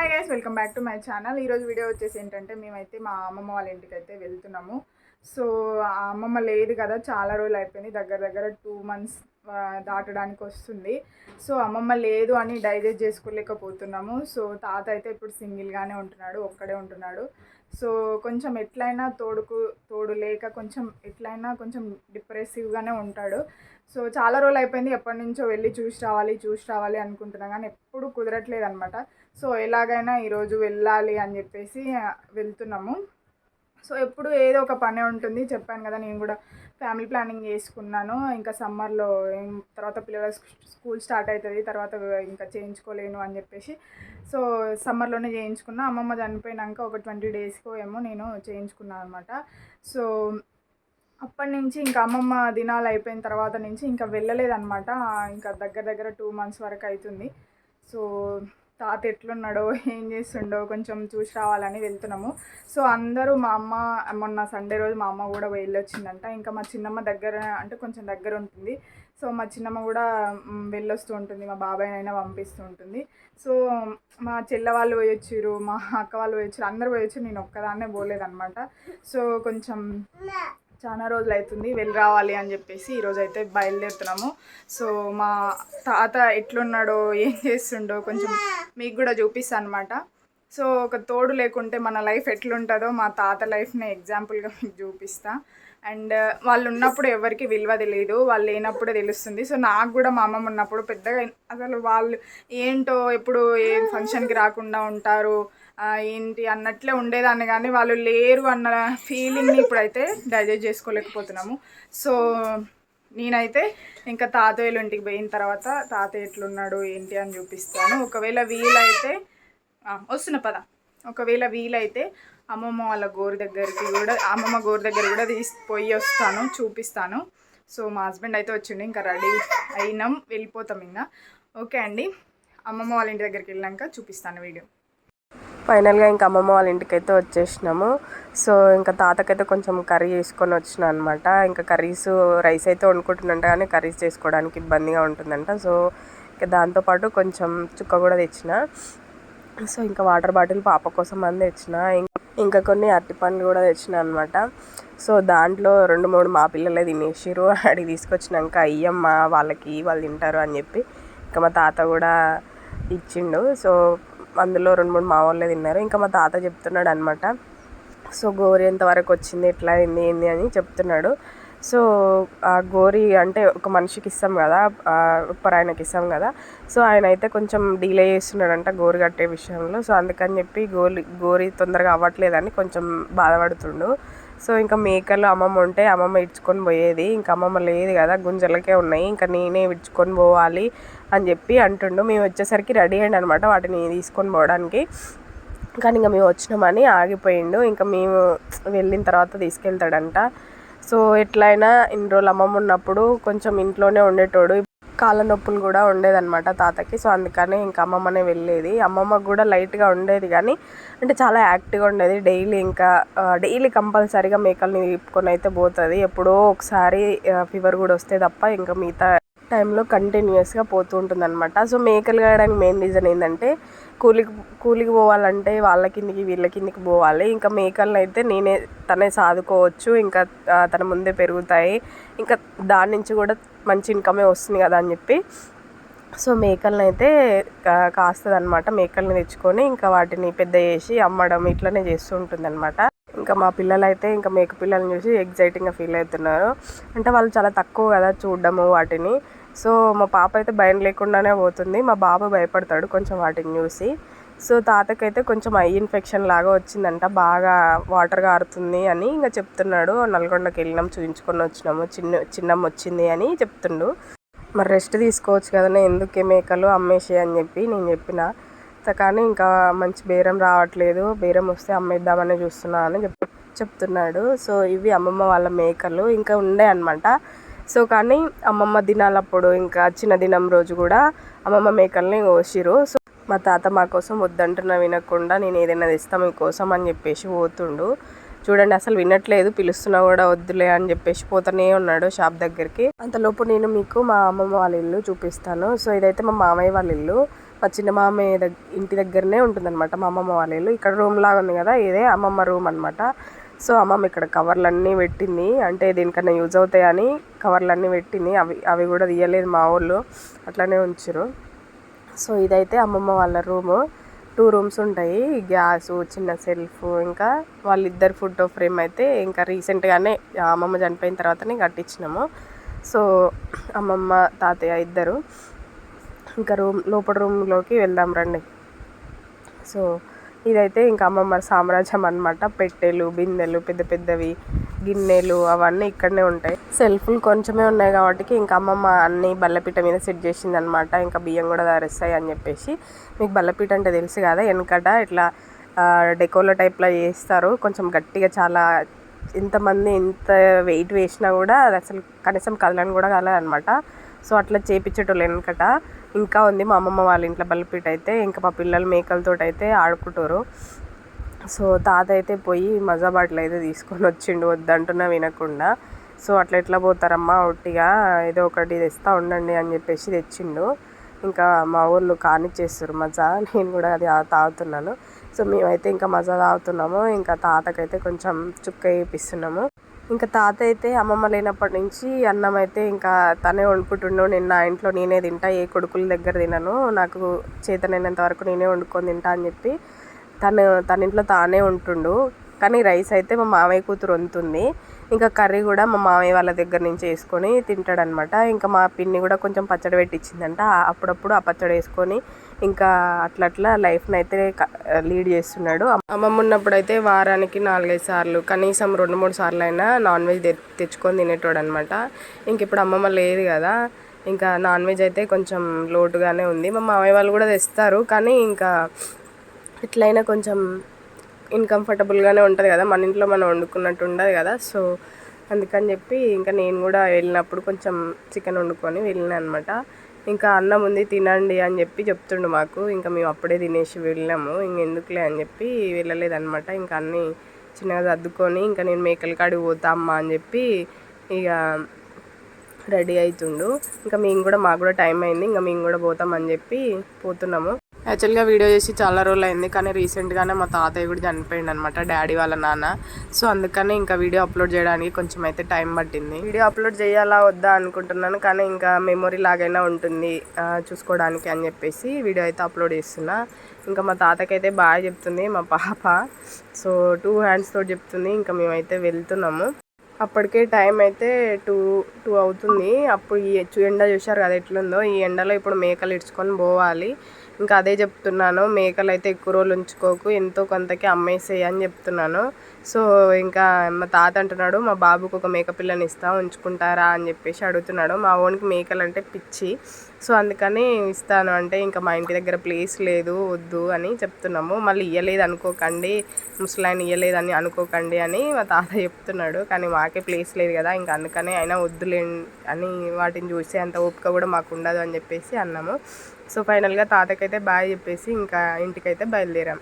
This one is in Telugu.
Hi guys welcome back to my channel ఈరోజు వీడియో వచ్చేసి ఏంటంటే మేమైతే మా అమ్మమ్మ వాళ్ళ ఇంటికి అయితే వెళ్తున్నాము. సో ఆ అమ్మమ్మ లేదు కదా చాలా రోజులు అయిపోయింది. దగ్గర దగ్గర టూ మంత్స్ దాటడానికి వస్తుంది. సో అమ్మమ్మ లేదు అని డైజెస్ట్ చేసుకోలేకపోతున్నాము. సో తాత అయితే ఇప్పుడు సింగిల్గానే ఉంటున్నాడు ఒక్కడే ఉంటున్నాడు. సో కొంచెం ఎట్లయినా తోడుకు తోడు లేక కొంచెం ఎట్లయినా కొంచెం డిప్రెసివ్గానే ఉంటాడు. సో చాలా రోజులు అయిపోయింది ఎప్పటి నుంచో వెళ్ళి చూసి రావాలి చూసి రావాలి అనుకుంటున్నాం కానీ ఎప్పుడు కుదరట్లేదు అనమాట సో ఎలాగైనా ఈరోజు వెళ్ళాలి అని చెప్పేసి వెళ్తున్నాము. సో ఎప్పుడు ఏదో ఒక పని ఉంటుంది. చెప్పాను కదా నేను కూడా ఫ్యామిలీ ప్లానింగ్ చేసుకున్నాను. ఇంకా సమ్మర్లో తర్వాత పిల్లల స్కూల్ స్టార్ట్ అవుతుంది తర్వాత ఇంకా చేయించుకోలేను అని చెప్పేసి. సో సమ్మర్లోనే చేయించుకున్నా. అమ్మమ్మ చనిపోయినాక ఒక ట్వంటీ డేస్కో ఏమో నేను చేయించుకున్నాను అనమాట సో అప్పటి నుంచి ఇంకా అమ్మమ్మ దినాలు అయిపోయిన తర్వాత నుంచి ఇంకా వెళ్ళలేదన్నమాట. ఇంకా దగ్గర దగ్గర టూ మంత్స్ వరకు అవుతుంది సో తాత ఎట్లున్నాడో ఏం చేస్తుండో కొంచెం చూసి రావాలని వెళ్తున్నాము. సో అందరూ మా అమ్మ మొన్న సండే రోజు మా అమ్మ కూడా వెళ్ళొచ్చిందంట. ఇంకా మా చిన్నమ్మ దగ్గర అంటే కొంచెం దగ్గర ఉంటుంది. సో మా చిన్నమ్మ కూడా వెళ్ళొస్తూ ఉంటుంది. మా బాబాయ్ అయినా పంపిస్తూ ఉంటుంది. సో మా చెల్ల వాళ్ళు పోయొచ్చారు మా అక్క వాళ్ళు పోయొచ్చారు అందరూ పోయొచ్చు నేను ఒక్కదాన్నే పోలేదన్నమాట. సో కొంచెం చాలా రోజులు అవుతుంది వెళ్ళి రావాలి అని చెప్పేసి ఈరోజు అయితే బయలుదేరుతున్నాము. సో మా తాత ఎట్లున్నాడో ఏం చేస్తుండో కొంచెం మీకు కూడా చూపిస్తాను అనమాట సో ఒక తోడు లేకుంటే మన లైఫ్ ఎట్లుంటుందో మా తాత లైఫ్ని ఎగ్జాంపుల్గా మీకు చూపిస్తా. అండ్ వాళ్ళు ఉన్నప్పుడు ఎవరికి విలువ తెలియదు వాళ్ళు లేనప్పుడే తెలుస్తుంది. సో నాకు కూడా మా అమ్మమ్మ ఉన్నప్పుడు పెద్దగా అసలు వాళ్ళు ఏంటో ఎప్పుడు ఏ ఫంక్షన్కి రాకుండా ఉంటారు ఏంటి అన్నట్లే ఉండేదాన్ని కానీ వాళ్ళు లేరు అన్న ఫీలింగ్ని ఇప్పుడైతే డైజెస్ట్ చేసుకోలేకపోతున్నాము. సో నేనైతే ఇంకా తాతయ్యలు ఇంటికి పోయిన తర్వాత తాతయ్య ఎట్లున్నాడు ఏంటి అని చూపిస్తాను. ఒకవేళ వీలైతే వస్తున్న పద. ఒకవేళ వీలైతే అమ్మమ్మ వాళ్ళ గోరు దగ్గరికి కూడా అమ్మమ్మ గోరు దగ్గర కూడా తీసుకుపోయి వస్తాను చూపిస్తాను. సో మా హస్బెండ్ అయితే వచ్చిండు ఇంకా రెడీ అయినాం వెళ్ళిపోతాం ఇంకా ఓకే అండి. అమ్మమ్మ వాళ్ళ ఇంటి దగ్గరికి వెళ్ళాక చూపిస్తాను వీడియో. ఫైనల్గా ఇంకా అమ్మమ్మ వాళ్ళ ఇంటికి అయితే వచ్చేసినాము. సో ఇంకా తాతకైతే కొంచెం కర్రీ చేసుకొని వచ్చిన అనమాట ఇంకా కర్రీస్ రైస్ అయితే వండుకుంటున్నంట కానీ కర్రీస్ చేసుకోవడానికి ఇబ్బందిగా ఉంటుందంట. సో ఇంకా దాంతోపాటు కొంచెం చుక్క కూడా తెచ్చిన. సో ఇంకా వాటర్ బాటిల్ పాప కోసం అని తెచ్చిన. ఇంకా కొన్ని అరటి పండ్లు కూడా తెచ్చిన అనమాట సో దాంట్లో రెండు మూడు మా పిల్లలే తినేసిరు అడిగి తీసుకొచ్చినాక అయ్యమ్మ వాళ్ళకి వాళ్ళు తింటారు అని చెప్పి ఇంకా మా తాత కూడా ఇచ్చిండు. సో అందులో రెండు మూడు మా వాళ్ళే తిన్నారు. ఇంకా మా తాత చెప్తున్నాడు అనమాట సో గోరి ఎంతవరకు వచ్చింది ఎట్లా అయింది ఏంది అని చెప్తున్నాడు. సో ఆ గోరి అంటే ఒక మనిషికి ఇస్తాం కదా ఆ ఆయనకి ఇస్తాం కదా సో ఆయన అయితే కొంచెం డిలే చేస్తున్నాడంట గోరి కట్టే విషయంలో. సో అందుకని చెప్పి గోరి గోరి తొందరగా అవ్వట్లేదని కొంచెం బాధపడుతుండు. సో ఇంకా మేకలు అమ్మమ్మ ఉంటే అమ్మమ్మ ఇడ్చుకొని పోయేది. ఇంకా అమ్మమ్మ లేదు కదా గుంజలకే ఉన్నాయి. ఇంకా నేనే ఇడ్చుకొని పోవాలి. అని చెప్పి అంటుండు. మేము వచ్చేసరికి రెడీ అయ్యండి అనమాట వాటిని తీసుకొని పోవడానికి. కానీ ఇంకా మేము వచ్చినామని ఆగిపోయిండు. ఇంకా మేము వెళ్ళిన తర్వాత తీసుకెళ్తాడంట. సో ఎట్లయినా ఇన్ని రోజులు అమ్మమ్మ ఉన్నప్పుడు కొంచెం ఇంట్లోనే ఉండేటోడు. కాళ్ళ నొప్పులు కూడా ఉండేదన్నమాట తాతకి. సో అందుకనే ఇంకా అమ్మమ్మనే వెళ్ళేది. అమ్మమ్మకు కూడా లైట్గా ఉండేది కానీ అంటే చాలా యాక్టివ్గా ఉండేది. డైలీ ఇంకా డైలీ కంపల్సరీగా మేకల్ని తిప్పుకొని అయితే పోతుంది. ఎప్పుడో ఒకసారి ఫీవర్ కూడా వస్తే తప్ప ఇంకా మిగతా టైంలో కంటిన్యూస్గా పోతూ ఉంటుంది అనమాట సో మేకలు కాయడానికి మెయిన్ రీజన్ ఏంటంటే కూలికి కూలికి పోవాలంటే వాళ్ళ కిందికి వీళ్ళ కిందికి పోవాలి. ఇంకా మేకలను అయితే నేనే తనే సాదుకోవచ్చు. ఇంకా తన ముందే పెరుగుతాయి. ఇంకా దాని నుంచి కూడా మంచి ఇన్కమే వస్తుంది కదా అని చెప్పి. సో మేకలను అయితే కాస్తుంది అనమాట మేకల్ని తెచ్చుకొని ఇంకా వాటిని పెద్ద చేసి అమ్మడం ఇట్లనే చేస్తూ ఉంటుంది ఇంకా మా పిల్లలు అయితే ఇంకా మేక పిల్లల్ని చూసి ఎగ్జైటింగ్గా ఫీల్ అవుతున్నారు. అంటే వాళ్ళు చాలా తక్కువ కదా చూడడము వాటిని. సో మా పాప అయితే భయం లేకుండానే పోతుంది. మా బాబు భయపడతాడు కొంచెం వాటిని చూసి. సో తాతకైతే కొంచెం ఐ ఇన్ఫెక్షన్ లాగా వచ్చిందంట. బాగా వాటర్ గారుతుంది అని ఇంకా చెప్తున్నాడు. నల్గొండకి వెళ్ళినాం చూపించుకొని వచ్చినాము. చిన్న చిన్నమ్మ వచ్చింది అని చెప్తుండు. మరి రెస్ట్ తీసుకోవచ్చు కదనే ఎందుకే మేకలు అమ్మేసి అని చెప్పి నేను చెప్పిన. కానీ ఇంకా మంచి బేరం రావట్లేదు. బేరం వస్తే అమ్మేద్దామని చూస్తున్నా అని చెప్ చెప్తున్నాడు. సో ఇవి అమ్మమ్మ వాళ్ళ మేకలు. ఇంకా ఉండే అనమాట సో కానీ అమ్మమ్మ దినాలప్పుడు ఇంకా చిన్న దినం రోజు కూడా అమ్మమ్మ మేకల్ని కోసిరు సో మా తాత మా కోసం వద్దంటున్నా వినకుండా నేను ఏదైనా ఇస్తాం మీకోసం అని చెప్పేసి పోతుండు. చూడండి అసలు వినట్లేదు పిలుస్తున్నా కూడా వద్దులే అని చెప్పేసి పోతూనే ఉన్నాడు షాప్ దగ్గరికి. అంతలోపు నేను మీకు మా అమ్మమ్మ వాళ్ళ ఇల్లు చూపిస్తాను. సో ఇదైతే మా మామయ్య వాళ్ళ ఇల్లు. మా చిన్న మామయ్య దగ్గ ఇంటి దగ్గరనే ఉంటుందన్నమాట మా అమ్మమ్మ వాళ్ళ ఇల్లు. ఇక్కడ రూమ్ లాగా ఉంది కదా ఇదే అమ్మమ్మ రూమ్ అనమాట సో అమ్మమ్మ ఇక్కడ కవర్లన్నీ పెట్టింది. అంటే దీనికన్నా యూజ్ అవుతాయని కవర్లన్నీ పెట్టింది. అవి అవి కూడా తీయలేదు మా ఊళ్ళు అట్లానే ఉంచారు సో ఇదైతే అమ్మమ్మ వాళ్ళ రూము. టూ రూమ్స్ ఉంటాయి. గ్యాస్ చిన్న సెల్ఫ్ ఇంకా వాళ్ళిద్దరు ఫోటో ఫ్రేమ్ అయితే ఇంకా రీసెంట్గానే అమ్మమ్మ చనిపోయిన తర్వాతనే కట్టించినాము. సో అమ్మమ్మ తాతయ్య ఇద్దరు. ఇంకా రూమ్ లోపల రూమ్లోకి వెళ్దాం రండి. సో ఇదైతే ఇంకా అమ్మమ్మ సామ్రాజ్యం అనమాట పెట్టెలు బిందెలు పెద్ద పెద్దవి గిన్నెలు అవన్నీ ఇక్కడనే ఉంటాయి. సెల్ఫ్లు కొంచెమే ఉన్నాయి కాబట్టి ఇంకా అమ్మమ్మ అన్ని బల్లపీట మీద సెట్ చేసింది అనమాట ఇంకా బియ్యం కూడా ధరిస్తాయి అని చెప్పేసి. మీకు బల్లపీట అంటే తెలుసు కదా వెనకట ఇట్లా డెకోలో టైప్లో చేస్తారు. కొంచెం గట్టిగా చాలా ఇంతమంది ఇంత వెయిట్ వేసినా కూడా అది అసలు కనీసం కదలని కూడా కాలేదనమాట సో అట్లా చేపించేటోళ్ళు వెనకట ఇంకా ఉంది మా అమ్మమ్మ వాళ్ళ ఇంట్లో బల్లపీట అయితే ఇంకా మా పిల్లలు మేకలతో అయితే ఆడుకుంటారు. సో తాత అయితే పోయి మజా బాటిల్ అయితే తీసుకొని వచ్చిండు వద్దంటున్నా వినకుండా. సో అట్లా ఎట్లా పోతారమ్మా ఒట్టిగా ఏదో ఒకటి తెస్తా ఉండండి అని చెప్పేసి తెచ్చిండు. ఇంకా మా ఊళ్ళో కానిచ్చేస్తారు మజా నేను కూడా అది తాగుతున్నాను. సో మేమైతే ఇంకా మజా తాగుతున్నాము ఇంకా తాతకైతే కొంచెం చుక్క వేపిస్తున్నాము. ఇంకా తాత అయితే అమ్మమ్మ లేనప్పటి నుంచి అన్నం అయితే ఇంకా తనే వండుకుంటుండు. నేను నా ఇంట్లో నేనే తింటా ఏ కొడుకుల దగ్గర తినను. నాకు చేతనైనంత వరకు నేనే వండుకొని తింటా అని చెప్పి తను తన ఇంట్లో తానే ఉంటుండు. కానీ రైస్ అయితే మా మామయ్య కూతురు వంతుంది ఇంకా కర్రీ కూడా మా మామయ్య వాళ్ళ దగ్గర నుంచి వేసుకొని తింటాడనమాట. ఇంకా మా పిన్ని కూడా కొంచెం పచ్చడి పెట్టించిందంట అప్పుడప్పుడు ఆ పచ్చడి వేసుకొని ఇంకా అట్లా అట్లా లైఫ్ని అయితే లీడ్ చేస్తున్నాడు. అమ్మమ్మ ఉన్నప్పుడు అయితే వారానికి నాలుగైదు సార్లు కనీసం రెండు మూడు సార్లు అయినా నాన్ వెజ్ తె- తెచ్చుకొని తినేటోడు అనమాట ఇంక ఇప్పుడు అమ్మమ్మ లేదు కదా ఇంకా నాన్ వెజ్ అయితే కొంచెం లోటుగానే ఉంది. మా మామయ్య వాళ్ళు కూడా తెస్తారు కానీ ఇంకా ఎట్లయినా కొంచెం ఇన్కంఫర్టబుల్గానే ఉంటుంది కదా మన ఇంట్లో మనం వండుకున్నట్టు ఉండదు కదా. సో అందుకని చెప్పి ఇంకా నేను కూడా వెళ్ళినప్పుడు కొంచెం చికెన్ వండుకొని వెళ్ళినా అనమాట ఇంకా అన్నం ఉంది తినండి అని చెప్పి చెప్తుండు మాకు. ఇంకా మేము అప్పుడే తినేసి వెళ్ళాము. ఇంకెందుకులే అని చెప్పి వెళ్ళలేదన్నమాట. ఇంకా అన్నీ చిన్నగా సర్దుకొని ఇంకా నేను మేకల కాడికి పోతా అని చెప్పి ఇక రెడీ అవుతుండు ఇంకా మేము కూడా మాకు కూడా టైం అయింది. ఇంకా మేము కూడా పోతామని చెప్పి పోతున్నాము. యాక్చువల్గా వీడియో చేసి చాలా రోజులు అయింది కానీ రీసెంట్గానే మా తాతయ్య కూడా చనిపోయింది అనమాట డాడీ వాళ్ళ నాన్న. సో అందుకని ఇంకా వీడియో అప్లోడ్ చేయడానికి కొంచెం అయితే టైం పట్టింది. వీడియో అప్లోడ్ చేయాలా వద్దా అనుకుంటున్నాను కానీ ఇంకా మెమొరీ లాగైనా ఉంటుంది చూసుకోవడానికి అని చెప్పేసి వీడియో అయితే అప్లోడ్ చేస్తున్నా. ఇంకా మా తాతకైతే బాగా చెప్తుంది మా పాప. సో టూ హ్యాండ్స్తో చెప్తుంది ఇంకా మేమైతే వెళ్తున్నాము. అప్పటికే టైం అయితే టూ టూ అవుతుంది. అప్పుడు ఈ చు- ఎండ చూశారు కదా ఎట్లుందో ఈ ఎండలో ఇప్పుడు మేకలు ఇడ్చుకొని పోవాలి. ఇంకా అదే చెప్తున్నాను మేకలు అయితే ఎక్కువ రోజులు ఉంచుకోకు ఎంతో కొంతకి అమ్మేసేయి అని చెప్తున్నాను. సో ఇంకా మా తాత అంటున్నాడు మా బాబుకు ఒక మేక పిల్లని ఇస్తా ఉంచుకుంటారా? అని చెప్పేసి అడుగుతున్నాడు. మా ఓన్కి మేకలు అంటే పిచ్చి. సో అందుకని ఇస్తాను. అంటే ఇంకా మా ఇంటి దగ్గర ప్లేస్ లేదు వద్దు అని చెప్తున్నాము. మళ్ళీ ఇయ్యలేదు అనుకోకండి ముసలాయన ఇయ్యలేదని అనుకోకండి అని మా తాత చెప్తున్నాడు. కానీ మాకే ప్లేస్ లేదు కదా ఇంకా అందుకనే అయినా వద్దులే అని వాటిని చూసే అంత ఓపిక కూడా మాకు ఉండదు అని చెప్పేసి అన్నాము. సో ఫైనల్గా తాతకైతే బాయ్ చెప్పేసి ఇంకా ఇంటికైతే బయలుదేరాం.